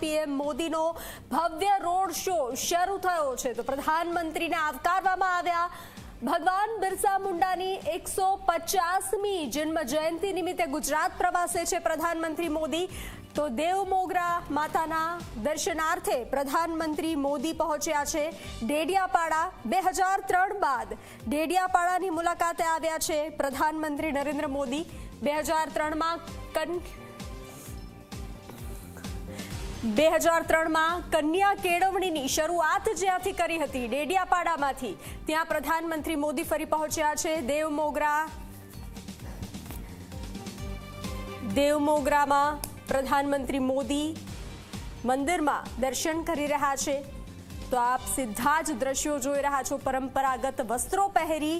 PM મોદીનો ભવ્ય road show શરૂ થયો છે. તો પ્રધાનમંત્રીને આવકારવામાં આવ્યા ભગવાન બિરસા મુંડાની એકસો પચાસમી જન્મ જયંતિ નિમિત્તે ગુજરાત પ્રવાસે છે પ્રધાનમંત્રી મોદી. તો દેવ મોગરા માતાના દર્શનાર્થે પ્રધાનમંત્રી મોદી પહોંચ્યા છે ડેડિયાપાડા. બે હજાર ત્રણ બાદ ડેડિયાપાડાની મુલાકાતે આવ્યા છે પ્રધાનમંત્રી નરેન્દ્ર મોદી. બે હજાર ત્રણમાં કન બે હજાર ત્રણમાં કન્યા કેળવણીની શરૂઆત જ્યાંથી કરી હતી, ડેડિયાપાડામાંથી. ત્યાં પ્રધાનમંત્રી મોદી ફરી પહોંચ્યા છે. દેવ મોગરા દેવ મોગરામાં પ્રધાનમંત્રી મોદી મંદિરમાં દર્શન કરી રહ્યા છે. તો આપ સીધા જ દ્રશ્યો જોઈ રહ્યા છો. પરંપરાગત વસ્ત્રો પહેરી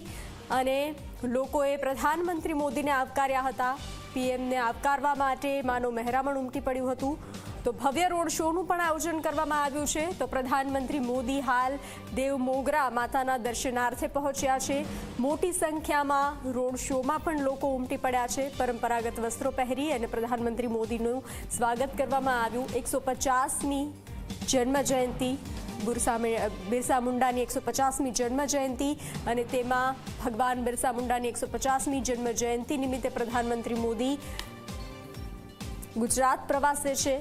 અને લોકોએ પ્રધાનમંત્રી મોદીને આવકાર્યા હતા. પીએમને આવકારવા માટે માનો મહેરામણ ઉમટી પડ્યું હતું. તો ભવ્ય રોડ શોનું પણ આયોજન કરવામાં આવ્યું છે. તો પ્રધાનમંત્રી મોદી હાલ દેવ મોગરા માતાના દર્શનાર્થે પહોંચ્યા છે. મોટી સંખ્યામાં રોડ શોમાં પણ લોકો ઉમટી પડ્યા છે. પરંપરાગત વસ્ત્રો પહેરી અને પ્રધાનમંત્રી મોદીનું સ્વાગત કરવામાં આવ્યું. એકસો પચાસમી જન્મ જયંતિ, બિરસા બિરસા મુંડાની એકસો પચાસમી જન્મ જયંતિ અને તેમાં ભગવાન બિરસા મુંડાની એકસો પચાસમી જન્મ જયંતિ નિમિત્તે પ્રધાનમંત્રી મોદી ગુજરાત પ્રવાસે છે.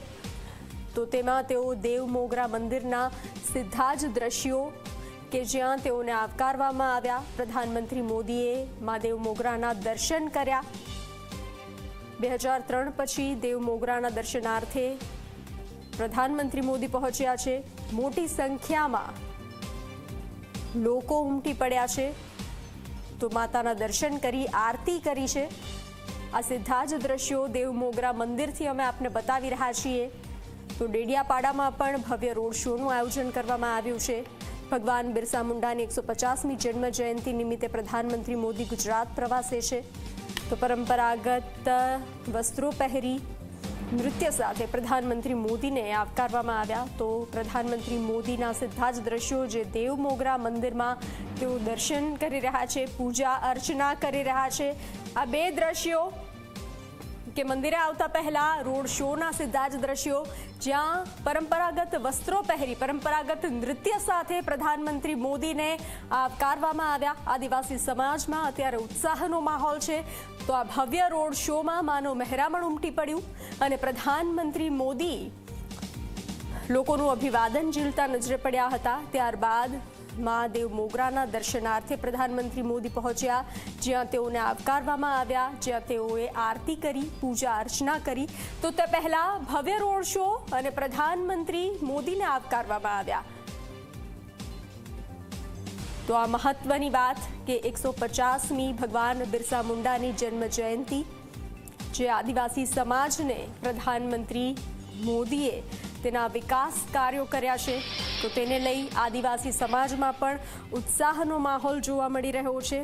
તો તેમાં તેઓ દેવ મોગરા મંદિરના સીધા જ દ્રશ્યો કે જ્યાં તેઓને આવકારવામાં આવ્યા. પ્રધાનમંત્રી મોદીએ મહાદેવ મોગરાના દર્શન કર્યા. બે હજાર ત્રણ પછી દેવ મોગરાના દર્શનાર્થે પ્રધાનમંત્રી મોદી પહોંચ્યા છે. મોટી સંખ્યામાં લોકો ઉમટી પડ્યા છે. તો માતાના દર્શન કરી, આરતી કરી છે. આ સીધા જ દ્રશ્યો દેવ મોગરા મંદિરથી અમે આપને બતાવી રહ્યા છીએ. તો ડેડિયાપાડામાં પણ ભવ્ય રોડ શોનું આયોજન કરવામાં આવ્યું છે. ભગવાન બિરસા મુંડાની એકસો પચાસમી જન્મ જયંતિ નિમિત્તે પ્રધાનમંત્રી મોદી ગુજરાત પ્રવાસે છે. તો પરંપરાગત વસ્ત્રો પહેરી નૃત્ય સાથે પ્રધાનમંત્રી મોદીને આવકારવામાં આવ્યા. તો પ્રધાનમંત્રી મોદીના સીધા જ દ્રશ્યો જે દેવ મોગરા મંદિરમાં તેઓ દર્શન કરી રહ્યા છે, પૂજા અર્ચના કરી રહ્યા છે. આ બે દ્રશ્યો કે મંદિરે આવતા પહેલા રોડ શોના સીધા જ દ્રશ્યો, જ્યાં પરંપરાગત વસ્ત્રો પહેરી, પરંપરાગત નૃત્ય સાથે પ્રધાનમંત્રી મોદીને આવકારવામાં આવ્યા. આદિવાસી સમાજમાં અત્યારે ઉત્સાહનો માહોલ છે. તો આ ભવ્ય રોડ શોમાં માનો મહેરામણ ઉમટી પડ્યું અને પ્રધાનમંત્રી મોદી લોકોનું અભિવાદન ઝીલતા નજરે પડ્યા હતા. ત્યારબાદ મહાદેવ મોગરાના દર્શનાર્થે પ્રધાનમંત્રી મોદી પહોંચ્યા, જ્યાં તેઓને આવકારવામાં આવ્યા, જ્યાં તેઓએ આરતી કરી, પૂજા અર્ચના કરી. તો તે પહેલા ભવ્ય રોડ શો અને પ્રધાનમંત્રી મોદીને આવકારવામાં આવ્યા. તો આ મહત્વની વાત કે એકસો પચાસમી ભગવાન બિરસા મુંડાની જન્મ જયંતિ, જે આદિવાસી સમાજને પ્રધાનમંત્રી મોદીએ તેના વિકાસ કાર્યો કર્યા છે, તો તેને લઈ આદિવાસી સમાજમાં પણ ઉત્સાહનો માહોલ જોવા મળી રહ્યો છે.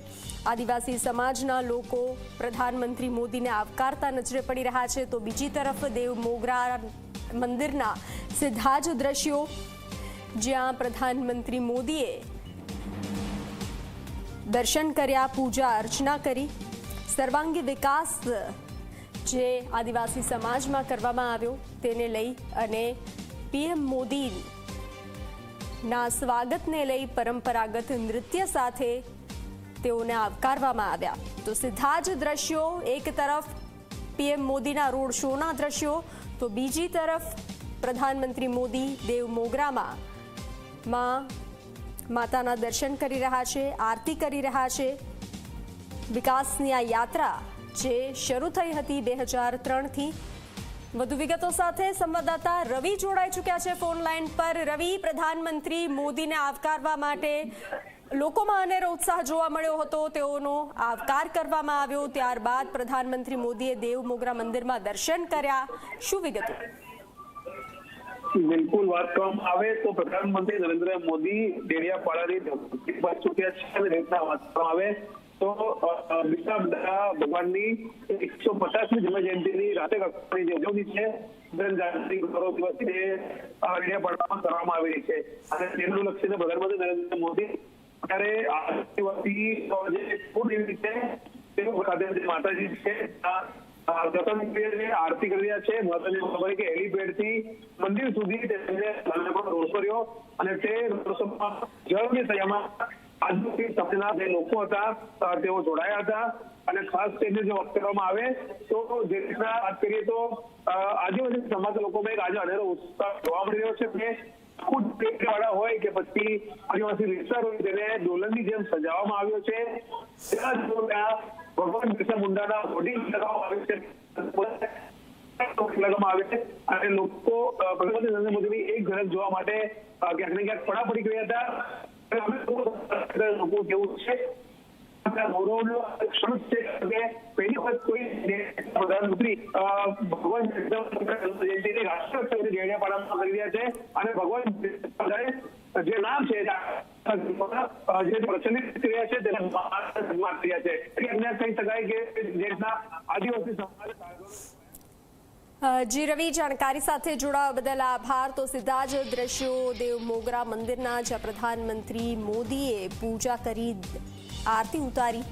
આદિવાસી સમાજના લોકો પ્રધાનમંત્રી મોદીને આવકારતા નજરે પડી રહ્યા છે, તો બીજી તરફ દેવ મોગરા મંદિરના સીધા જ દ્રશ્યો, જ્યાં પ્રધાનમંત્રી મોદીએ દર્શન કર્યા, પૂજા અર્ચના કરી. સર્વાંગી વિકાસ જે આદિવાસી સમાજમાં કરવામાં આવ્યો તેને લઈ અને પીએમ મોદી ના સ્વાગતને લઈ પરંપરાગત નૃત્ય સાથે તેઓને આવકારવામાં આવ્યા. તો સીધા જ દ્રશ્યો, એક તરફ પીએમ મોદીના રોડ શોના દ્રશ્યો, તો બીજી તરફ પ્રધાનમંત્રી મોદી દેવ મોગરામાં માં માતાના દર્શન કરી રહ્યા છે, આરતી કરી રહ્યા છે. વિકાસની આ યાત્રા જે શરૂ થઈ હતી બે હજાર ત્રણથી. વધુ વિગતો સાથે સંવાદદાતા રવિ જોડાઈ ચૂક્યા છે ફોન લાઈન પર. રવિ, પ્રધાનમંત્રી મોદીને આવકારવા માટે લોકોમાં અનેરો ઉત્સાહ જોવા મળ્યો હતો. તેઓનો આવકાર કરવામાં આવ્યો. ત્યારબાદ પ્રધાનમંત્રી મોદીએ દેવ મોગરા મંદિરમાં દર્શન કર્યા. શું વિગતો? બિલકુલ વાત કરવામાં આવે તો પ્રધાનમંત્રી નરેન્દ્ર મોદી ડેડિયાપાડાની ધરતી પર છે. આવે તો બિરસા મુંડા ભગવાનની એકસો પચાસમી જન્મ રાતે કક્ષાની જે ઉજવણી છે કરવામાં આવી રહી છે અને તેનું લક્ષીને પ્રધાનમંત્રી નરેન્દ્ર મોદી. અત્યારે આદિવાસી જે ફૂડ એવી છે તેઓ ખાતે જે માતાજી છે આરતી કરી રહ્યા છે મહત્વની ખબર કે હેલીપેડથી મંદિર સુધી તેમને રોડ કર્યો. અને તે રોડશોમાં જળની સંખ્યામાં આજુબાજુ સમાજના જે લોકો હતા તેઓ જોડાયા હતા અને ખાસ કરીને જો વાત કરવામાં આવે, તો જે વાત કરીએ તો આજુબાજુ સમાજ લોકોમાં એક આજે અનેરો ઉત્સાહ જોવા મળી રહ્યો છે કે હોય કે પછી આદિવાસી વિસ્તાર હોય તેને ડોલરની જેમ સજાવવામાં આવ્યો છે. ભગવાન બિરસા મુંડાના હોર્ડિંગ લગાવવામાં આવે છે. અને લોકો પ્રધાનમંત્રી નરેન્દ્ર મોદીની એક ઝડપ જોવા માટે ક્યાંક ને ક્યાંક પડા પડી ગયા હતા. અને ભગવાન જે નામ છે, જે પ્રચલિત ક્રિયા છે, તેને એમને કહી શકાય કે દેશના આદિવાસી સમાજ જી રવિ, જાણકારી સાથે જોડાવા બદલ આભાર. તો સીધા જ દ્રશ્યો દેવ મોગરા મંદિરના જ્યાં પ્રધાનમંત્રી મોદીએ પૂજા કરી, આરતી ઉતારી.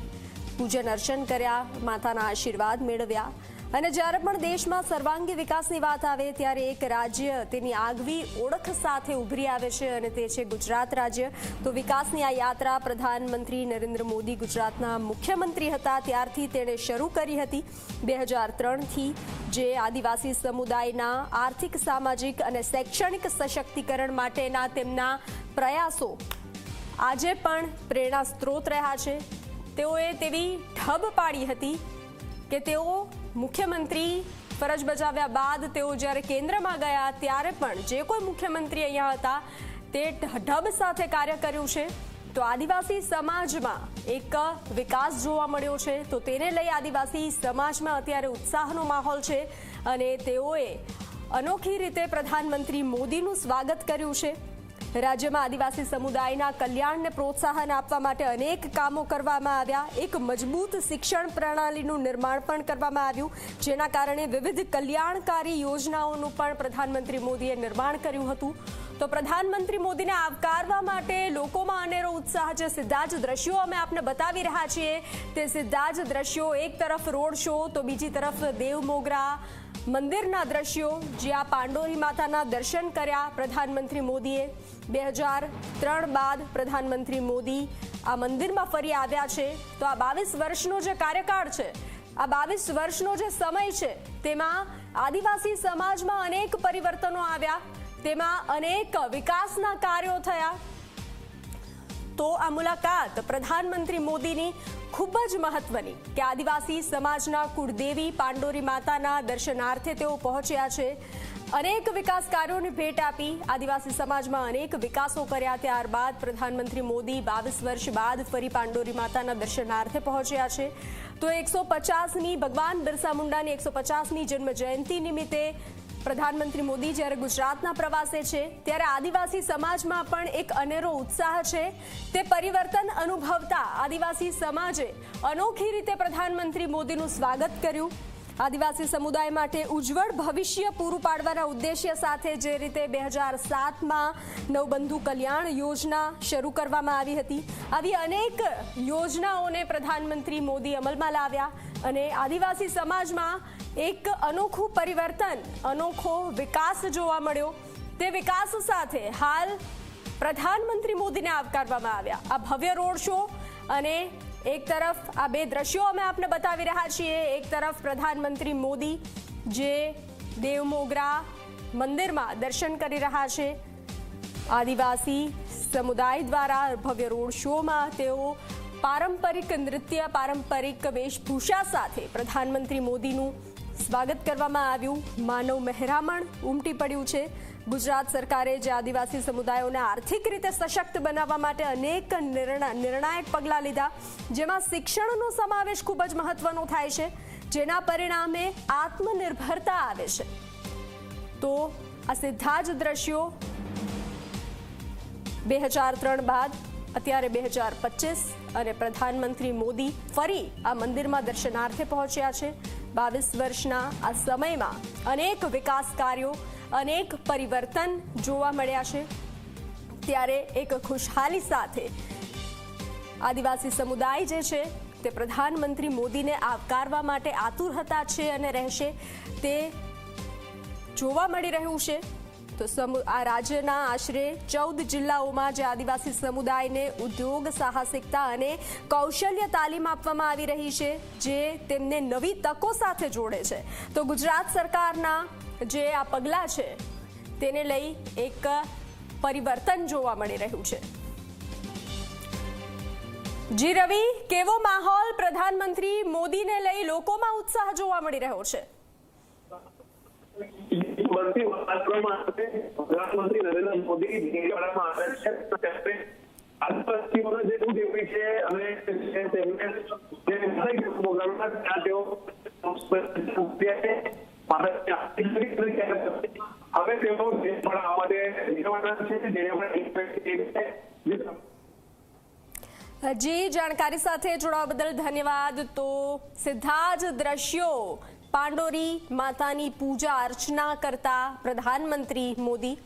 પૂજન અર્ચન કર્યા, માતાના આશીર્વાદ મેળવ્યા. અને જ્યારે પણ દેશમાં સર્વાંગી વિકાસની વાત આવે ત્યારે એક રાજ્ય તેની આગવી ઓળખ સાથે ઉભરી આવે છે અને તે છે ગુજરાત રાજ્ય. તો વિકાસની આ યાત્રા પ્રધાનમંત્રી નરેન્દ્ર મોદી ગુજરાતના મુખ્યમંત્રી હતા. ત્યારથી તેણે શરૂ કરી હતી. બે હજાર ત્રણથી જે આદિવાસી સમુદાયના આર્થિક, સામાજિક અને શૈક્ષણિક સશક્તિકરણ માટેના તેમના પ્રયાસો આજે પણ પ્રેરણા સ્ત્રોત રહ્યા છે. તેઓએ તેવી ઠબ પાડી હતી કે તેઓ મુખ્યમંત્રી ફરજ બજાવ્યા બાદ તેઓ જ્યારે કેન્દ્રમાં ગયા ત્યારે પણ જે કોઈ મુખ્યમંત્રી અહીંયા હતા, તે ઢબ સાથે કાર્ય કર્યું છે. તો આદિવાસી સમાજમાં એક વિકાસ જોવા મળ્યો છે. તો તેને લઈ આદિવાસી સમાજમાં અત્યારે ઉત્સાહનો માહોલ છે અને તેઓએ અનોખી રીતે પ્રધાનમંત્રી મોદીનું સ્વાગત કર્યું છે. રાજ્યમાં આદિવાસી સમુદાયના કલ્યાણને પ્રોત્સાહન આપવા માટે અનેક કામો કરવામાં આવ્યા. એક મજબૂત શિક્ષણ પ્રણાલીનું નિર્માણ પણ કરવામાં આવ્યું, જેના કારણે વિવિધ કલ્યાણકારી યોજનાઓનું પણ પ્રધાનમંત્રી મોદીએ નિર્માણ કર્યું હતું. તો પ્રધાનમંત્રી મોદીને આવકારવા માટે લોકોમાં અનેરો ઉત્સાહ છે. સીધા જ દ્રશ્યો અમે આપને બતાવી રહ્યા છીએ. તે સીધા જ દ્રશ્યો, એક તરફ રોડ શો, તો બીજી તરફ દેવ મોગરા મંદિરના દ્રશ્યો જ્યાં પાંડોરી માતાના દર્શન કર્યા પ્રધાનમંત્રી મોદીએ. બે હજાર ત્રણ બાદ પ્રધાનમંત્રી મોદી આ મંદિરમાં ફરી આવ્યા છે. તો આ બાવીસ વર્ષનો જે કાર્યકાળ છે, આ બાવીસ વર્ષનો જે સમય છે, તેમાં આદિવાસી સમાજમાં અનેક પરિવર્તનો આવ્યા. તેમાં અનેક વિકાસના કાર્યો થયા. તો આ મુલાકાત પ્રધાનમંત્રી મોદીની ખૂબ જ મહત્વની કે આદિવાસી સમાજના કુળદેવી પાંડોરી માતાના દર્શનાર્થે તેઓ પહોંચ્યા છે. અનેક વિકાસ કાર્યોની ભેટ આપી આદિવાસી સમાજમાં અનેક વિકાસો કર્યા ત્યારબાદ પ્રધાનમંત્રી મોદી બાવીસ વર્ષ બાદ ફરી પાંડોરી માતાના દર્શનાર્થે પહોંચ્યા છે. તો એકસો પચાસની ભગવાન બિરસા મુંડાની એકસો પચાસની જન્મ જયંતિ નિમિત્તે પ્રધાનમંત્રી મોદી જ્યારે ગુજરાતના પ્રવાસે છે, ત્યારે આદિવાસી સમાજમાં પણ એક અનેરો ઉત્સાહ છે. તે પરિવર્તન અનુભવતા આદિવાસી સમાજે અનોખી રીતે પ્રધાનમંત્રી મોદીનું સ્વાગત કર્યું. આદિવાસી સમુદાય માટે ઉજ્જવળ ભવિષ્ય પૂરું પાડવાના ઉદ્દેશ્ય સાથે જે રીતે બે હજાર સાતમાં નવબંધુ કલ્યાણ યોજના શરૂ કરવામાં આવી હતી, આવી અનેક યોજનાઓને પ્રધાનમંત્રી મોદી અમલમાં લાવ્યા અને આદિવાસી સમાજમાં એક અનોખું પરિવર્તન, અનોખો વિકાસ જોવા મળ્યો. તે વિકાસ સાથે હાલ પ્રધાનમંત્રી મોદીને આવકારવામાં આવ્યા. આ ભવ્ય રોડ શો અને એક તરફ આ બે દ્રશ્યો અમે આપને બતાવી રહ્યા છીએ. એક તરફ પ્રધાનમંત્રી મોદી જે દેવમોગરા મંદિરમાં દર્શન કરી રહ્યા છે. આદિવાસી સમુદાય દ્વારા ભવ્ય રોડ શોમાં તેઓ પારંપરિક નૃત્ય, પારંપરિક વેશભૂષા સાથે પ્રધાનમંત્રી મોદીનું સ્વાગત કરવામાં આવ્યું. માનવ મહેરામણ ઉમટી પડ્યું છે. ગુજરાત સરકારે જે આદિવાસી સમુદાયોને આર્થિક રીતે સશક્ત બનાવવા માટે અનેક નિર્ણય નિર્ણાયક પગલાં લીધા, જેમાં શિક્ષણનો સમાવેશ ખૂબ જ મહત્વનો થાય છે, જેના પરિણામે આત્મનિર્ભરતા આવે છે. તો આ સીધા જ દ્રશ્યો બે હજાર ત્રણ બાદ, અત્યારે બે હજાર પચીસ અને પ્રધાનમંત્રી મોદી ફરી આ મંદિરમાં દર્શનાર્થે પહોંચ્યા છે. બાવીસ વર્ષના આ સમયમાં અનેક વિકાસ કાર્યો અનેક પરિવર્તન જોવા મળ્યા છે. ત્યારે એક ખુશહાલી સાથે આદિવાસી સમુદાય જે છે તે પ્રધાનમંત્રી મોદીને આવકારવા માટે આતુર હતા છે અને રહેશે તે જોવા મળી રહ્યું છે. તો આ રાજ્યના આશરે ચૌદ જિલ્લાઓમાં જે આદિવાસી સમુદાયને ઉદ્યોગ સાહસિકતા અને કૌશલ્ય તાલીમ આપવામાં આવી રહી છે, જે તેમને નવી તકો સાથે જોડે છે. તો ગુજરાત સરકારના જે આ પગલાં છે, તેને લઈ એક પરિવર્તન જોવા મળી રહ્યું છે. જી રવિ, કેવો માહોલ પ્રધાનમંત્રી મોદીને લઈ લોકોમાં ઉત્સાહ જોવા મળી રહ્યો છે? પ્રધાનમંત્રી નરેન્દ્ર મોદી આદિવાસીઓને જે દૂધ એવી છે અને તેમને જે વિષય ત્યાં તેઓ હવે તેઓ પણ આ માટે નિર્વાણ છે જેને આપણે જી જાણકારી સાથે જોડાવા બદલ ધન્યવાદ. તો સીધા જ દ્રશ્યો. પાંડોરી માતાની પૂજા અર્ચના કરતા પ્રધાનમંત્રી મોદી.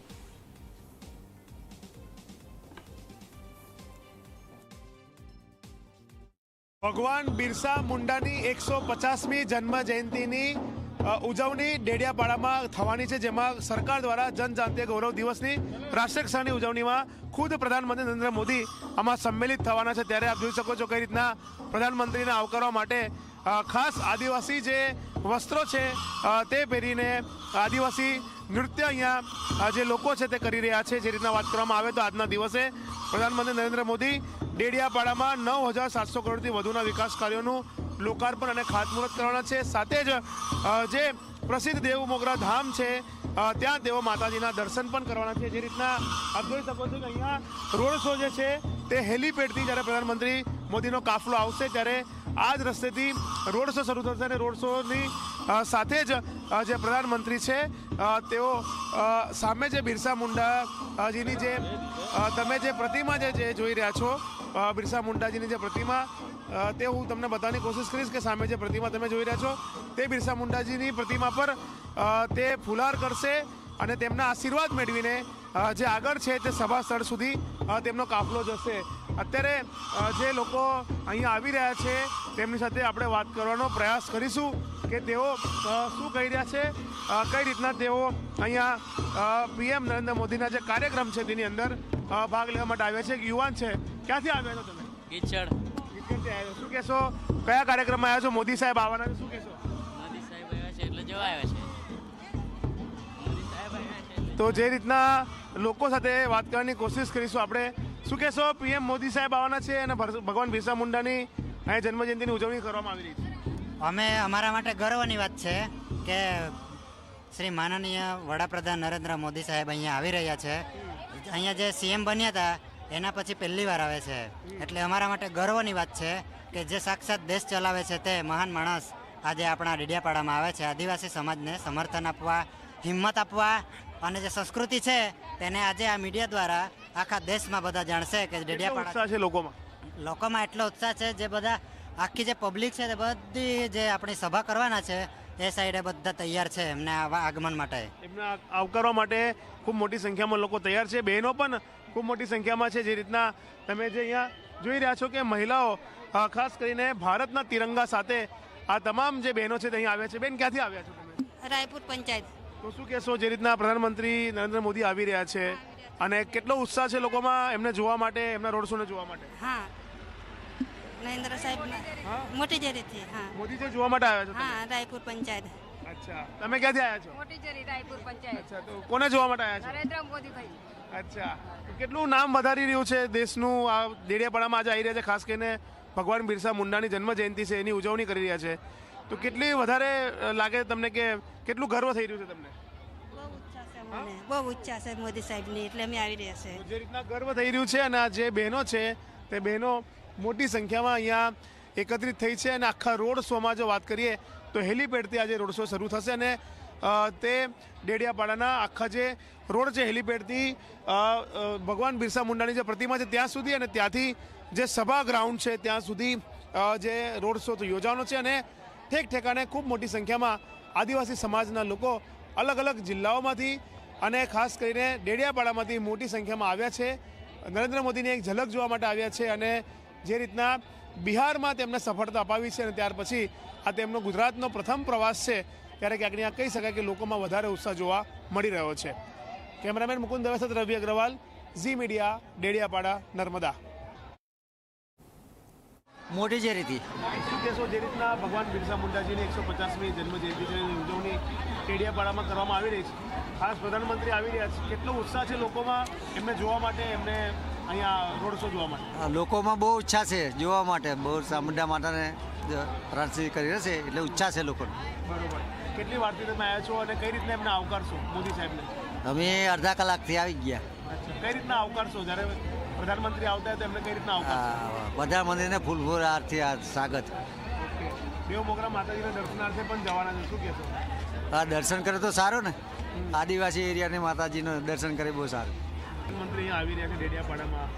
ભગવાન બિરસા મુંડાની એકસો પચાસમી જન્મ જયંતિની ઉજવણી ડેડિયાપાડામાં થવાની છે, જેમાં સરકાર દ્વારા જનજાતીય ગૌરવ દિવસની રાષ્ટ્રીય કક્ષાની ઉજવણીમાં ખુદ પ્રધાનમંત્રી નરેન્દ્ર મોદી આમાં સંમેલિત થવાના છે. ત્યારે આપ જોઈ શકો છો કઈ રીતના પ્રધાનમંત્રીને આવકારવા માટે ખાસ આદિવાસી જે વસ્ત્રો છે તે પહેરીને આદિવાસી નૃત્ય અહીંયા જે લોકો છે તે કરી રહ્યા છે, જે રીતના વાત કરવામાં આવે તો આજના દિવસે પ્રધાનમંત્રી નરેન્દ્ર મોદી ડેડિયાપાડામાં નવ હજાર સાતસો કરોડથી વધુના વિકાસ કાર્યોનું લોકાર્પણ અને ખાતમુહૂર્ત કરવાના છે. સાથે જ જે પ્રસિદ્ધ દેવ મોગરા ધામ છે ત્યાં તેઓ માતાજીના દર્શન પણ કરવાના છે. જે રીતના આપ જોઈ શકો છો કે અહીંયા રોડ શો જે છે, તે હેલીપેડથી જ્યારે પ્રધાનમંત્રી મોદીનો કાફલો આવશે ત્યારે આ જ રસ્તેથી રોડ શો શરૂ થશે અને રોડ શોની સાથે જ જે પ્રધાનમંત્રી છે તેઓ સામે જે બિરસા મુંડાજીની જે તમે જે પ્રતિમા જે જોઈ રહ્યા છો બિરસા મુંડાજીની જે પ્રતિમા તે હું તમને બતાવવાની કોશિશ કરીશ કે સામે જે પ્રતિમા તમે જોઈ રહ્યા છો, તે બિરસા મુંડાજીની પ્રતિમા પર તે ફુલાર કરશે અને તેમના આશીર્વાદ મેળવીને જે આગળ છે તે સભા સ્થળ સુધી તેમનો કાફલો જશે. અત્યારે જે લોકો અહીંયા આવી રહ્યા છે, તેમની સાથે આપણે વાત કરવાનો પ્રયાસ કરીશું કે તેઓ શું કહી રહ્યા છે કઈ રીતના તેઓ અહીંયા પીએમ નરેન્દ્ર મોદીના જે કાર્યક્રમ છે તેની અંદર ભાગ લેવા માટે આવ્યા છે. યુવાન છે. ક્યાંથી આવ્યા છો તમે? કિચડ ક્યાંથી આવ્યા. શું કહેશો? કયા કાર્યક્રમમાં આવ્યા છો? મોદી સાહેબ આવવાના છે શું કહેશો? મોદી સાહેબ આવ્યા છે એટલે જવા આવ્યા છે. તો જે રીતના લોકો સાથે વાત કરવાની કોશિશ કરીશું આપણે. શું કહેશો? પીએમ મોદી સાહેબ આવવાના છે અને ભગવાન બિરસા મુંડાની અહીં જન્મજયંતિની ઉજવણી કરવામાં આવી રહી છે. અમે અમારા માટે ગર્વની વાત છે કે શ્રી માનનીય વડાપ્રધાન નરેન્દ્ર મોદી સાહેબ અહીંયા આવી રહ્યા છે. અહીંયા જે સીએમ બન્યા હતા એના પછી પહેલી વાર આવે છે. એટલે અમારા માટે ગર્વની વાત છે કે જે સાક્ષાત દેશ ચલાવે છે તે મહાન માણસ આજે આપણા ડેડિયાપાડામાં આવે છે. આદિવાસી સમાજને સમર્થન આપવા હિંમત આપવા અને જે સંસ્કૃતિ છે તેને આજે આ મીડિયા દ્વારા આખા દેશમાં બધા જાણશે કે ડેડિયાપાડા છે લોકોમાં? લોકોમાં એટલો ઉત્સાહ છે જે બધા આખી જે પબ્લિક છે તે બધી જે આપણી સભા કરવાના છે એ સાઈડે બધા તૈયાર છે એમને આવા આગમન માટે. એમને આવકારવા માટે ખૂબ મોટી સંખ્યામાં લોકો તૈયાર છે. બહેનો પણ ખૂબ મોટી સંખ્યામાં છે. જે રીતના તમે જે અહીંયા જોઈ રહ્યા છો કે મહિલાઓ ખાસ કરીને ભારતના તિરંગા સાથે આ તમામ જે બહેનો છે તે અહીં આવ્યા છે. બેન ક્યાંથી આવ્યા છો તમે? રાયપુર પંચાયત. તો શું કહેશો જે રીતના પ્રધાનમંત્રી નરેન્દ્ર મોદી આવી રહ્યા છે અને કેટલો ઉત્સાહ છે લોકોમાં એમને જોવા માટે એમના રોડ શોને જોવા માટે? હા નરેન્દ્ર સાહેબ મોટી જેરીથી હા. મોદીજી જોવા માટે આવ્યા છો હા રાયપુર પંચાયત. અચ્છા. તમે ક્યાંથી આવ્યા છો? મોટી જેરી રાયપુર પંચાયત. અચ્છા તો કોને જોવા માટે આવ્યા છો? નરેન્દ્ર મોદીભાઈ અચ્છા. તો કેટલું નામ વધારી રહ્યું છે દેશનું? આ દેડિયાપાડામાં આજે આવી રહ્યા છે ખાસ કરીને ભગવાન બિરસા મુંડાની જન્મ જયંતિ છે એની ઉજવણી કરી રહ્યા છે. તો કેટલી વધારે લાગે તમને કે કેટલું ગર્વ થઈ રહ્યું છે તમને? બહુ ઉચ્ચા છે મોદી સાહેબની એટલે અમે આવી રહ્યા છે. જે રીતના ગર્વ થઈ રહ્યું છે અને આ જે બહેનો છે તે બહેનો મોટી સંખ્યામાં અહીંયા એકત્રિત થઈ છે અને આખા રોડ શોમાં જો વાત કરીએ તો હેલીપેડથી આજે રોડ શો શરૂ થશે અને તે ડેડિયાપાડાના આખા જે રોડ છે હેલીપેડથી ભગવાન બિરસા મુંડાની જે પ્રતિમા છે ત્યાં સુધી અને ત્યાંથી જે સભા ગ્રાઉન્ડ છે ત્યાં સુધી જે રોડ શો યોજવાનો છે અને ઠેક ઠેકાણે ખૂબ મોટી સંખ્યામાં આદિવાસી સમાજના લોકો અલગ અલગ જિલ્લાઓમાંથી અને ખાસ કરીને ડેડિયાપાડામાંથી મોટી સંખ્યામાં આવ્યા છે. નરેન્દ્ર મોદીની એક ઝલક જોવા માટે આવ્યા છે અને જે રીતના બિહારમાં તેમને સફળતા અપાવી છે અને ત્યાર પછી આ તેમનો ગુજરાતનો પ્રથમ પ્રવાસ છે ત્યારે ક્યાંક આ કહી શકાય કે લોકોમાં વધારે ઉત્સાહ જોવા મળી રહ્યો છે. કેમેરામેન મુકુંદ દવે સાથે રવિ અગ્રવાલ ઝી મીડિયા ડેડિયાપાડા નર્મદા. મોટી ચેરીથી શું કહેશો જે રીતના ભગવાન બિરસા મુંડાજીની એકસો પચાસમી જન્મ જયંતિ છે એની ઉજવણી ડેડિયાપાડામાં કરવામાં આવી રહી છે. ખાસ પ્રધાનમંત્રી આવી રહ્યા છે. કેટલો ઉત્સાહ છે લોકોમાં એમને જોવા માટે એમને અહીંયા રોડ શો જોવા માટે? લોકોમાં બહુ ઈચ્છા છે જોવા માટે. બહુ ચામુંડા માતાને રાષ્ટ્રીય કરી રહેશે એટલે ઈચ્છા છે લોકોને. બરોબર. કેટલી વારથી તમે આવ્યા છો અને કઈ રીતના એમને આવકારશો મોદી સાહેબને? અમે અડધા કલાકથી આવી ગયા. કઈ રીતના આવકારશો? જ્યારે પ્રધાનમંત્રી આવતા હોય તો એમને કઈ રીતના આવકારશો? પ્રધાનમંત્રીને ફૂલ ફૂલ આરતી આ સ્વાગત. દેવ મોગરા માતાજીના દર્શનાર્થે પણ જવાના છે. શું કહેશો? આ દર્શન કરે તો સારું ને. આદિવાસી એરિયાની માતાજીનું દર્શન કરે બહુ સારું. અહીંયા આવી રહ્યા છે ડેડિયાપાડામાં.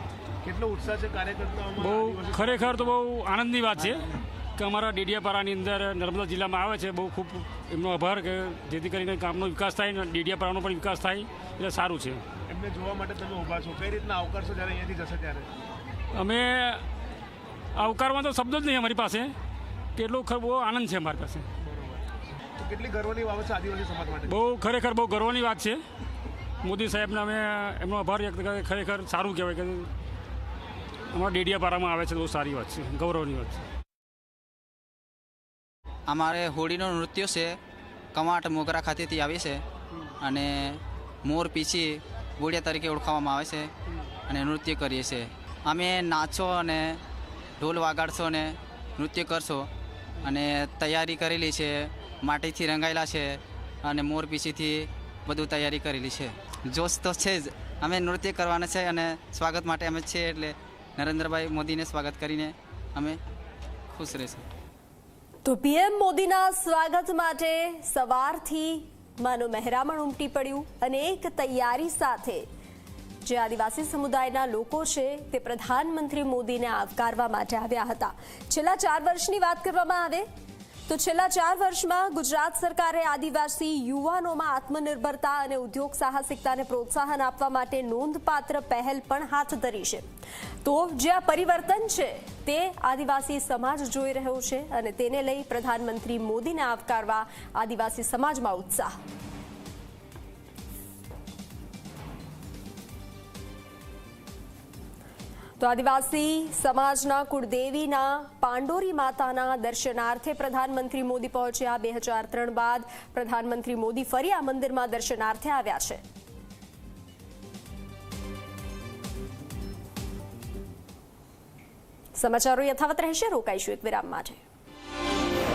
કેટલો ઉત્સાહ છે કાર્યકર્તાઓમાં બહુ ખરેખર તો બહુ આનંદની વાત છે કે અમારા ડેડિયાપાડાની અંદર નર્મદા જિલ્લામાં આવે છે બહુ ખૂબ એમનો આભાર કે જેથી કરીને ગામનો વિકાસ થાય અને ડેડિયાપાડાનો પણ વિકાસ થાય એટલે સારું છે. એમને જોવા માટે તમે ઊભા છો. કઈ રીતના આવકારશો જ્યારે અહીંયાથી જશે ત્યારે? અમે આવકારમાં તો શબ્દ જ નહીં અમારી પાસે. કેટલો બહુ આનંદ છે અમારી પાસે. તો કેટલી ગર્વની બાબત છે આદિવાસી સમાજ માટે? બહુ ખરેખર બહુ ગર્વની વાત છે. મોદી સાહેબને અમે એમનો આભાર વ્યક્ત કરે ખરેખર સારું કહેવાય કે અમારા ડેડિયાપારામાં આવે છે, બહુ સારી વાત છે, ગૌરવની વાત છે. અમારે હોળીનું નૃત્ય છે, કમાટ મોગરા ખાતેથી આવે છે અને મોર પીછી ગોળિયા તરીકે ઓળખાવામાં આવે છે અને નૃત્ય કરીએ છીએ. અમે નાચો અને ઢોલ વાગાડશો અને નૃત્ય કરશો અને તૈયારી કરેલી છે, માટીથી રંગાયેલા છે અને મોર પીછીથી બધું તૈયારી કરેલી છે. જોશ તો છે જ. અમે નૃત્ય કરવાના છે અને સ્વાગત માટે અમે છીએ એટલે નરેન્દ્રભાઈ મોદીને સ્વાગત કરીને અમે ખુશ રહીશું. તો પીએમ મોદીના સ્વાગત માટે સવારથી માનો મહેરામણ ઉમટી પડ્યું અને એક તૈયારી સાથે જે આદિવાસી સમુદાયના લોકો છે તે પ્રધાનમંત્રી મોદીને આવકારવા માટે આવ્યા હતા. છેલ્લા ચાર વર્ષની વાત કરવામાં આવે તો છેલ્લા ચાર વર્ષમાં ગુજરાત સરકારે આદિવાસી યુવાનોમાં આત્મનિર્ભરતા અને ઉદ્યોગ સાહસિકતાને પ્રોત્સાહન આપવા માટે નોંધપાત્ર પહેલ પણ હાથ ધરી છે. તો જે આ પરિવર્તન છે, તે આદિવાસી સમાજ જોઈ રહ્યો છે અને તેને લઈ પ્રધાનમંત્રી મોદીને આવકારવા આદિવાસી સમાજમાં ઉત્સાહ. તો આદિવાસી સમાજના કુળદેવીના પાંડોરી માતાના દર્શનાર્થે પ્રધાનમંત્રી મોદી પહોંચ્યા. બે હજાર ત્રણ બાદ પ્રધાનમંત્રી મોદી ફરી આ મંદિરમાં દર્શનાર્થે આવ્યા છે. સમાચારો યથાવત રહેશે. રોકાઈશું એક વિરામ માટે.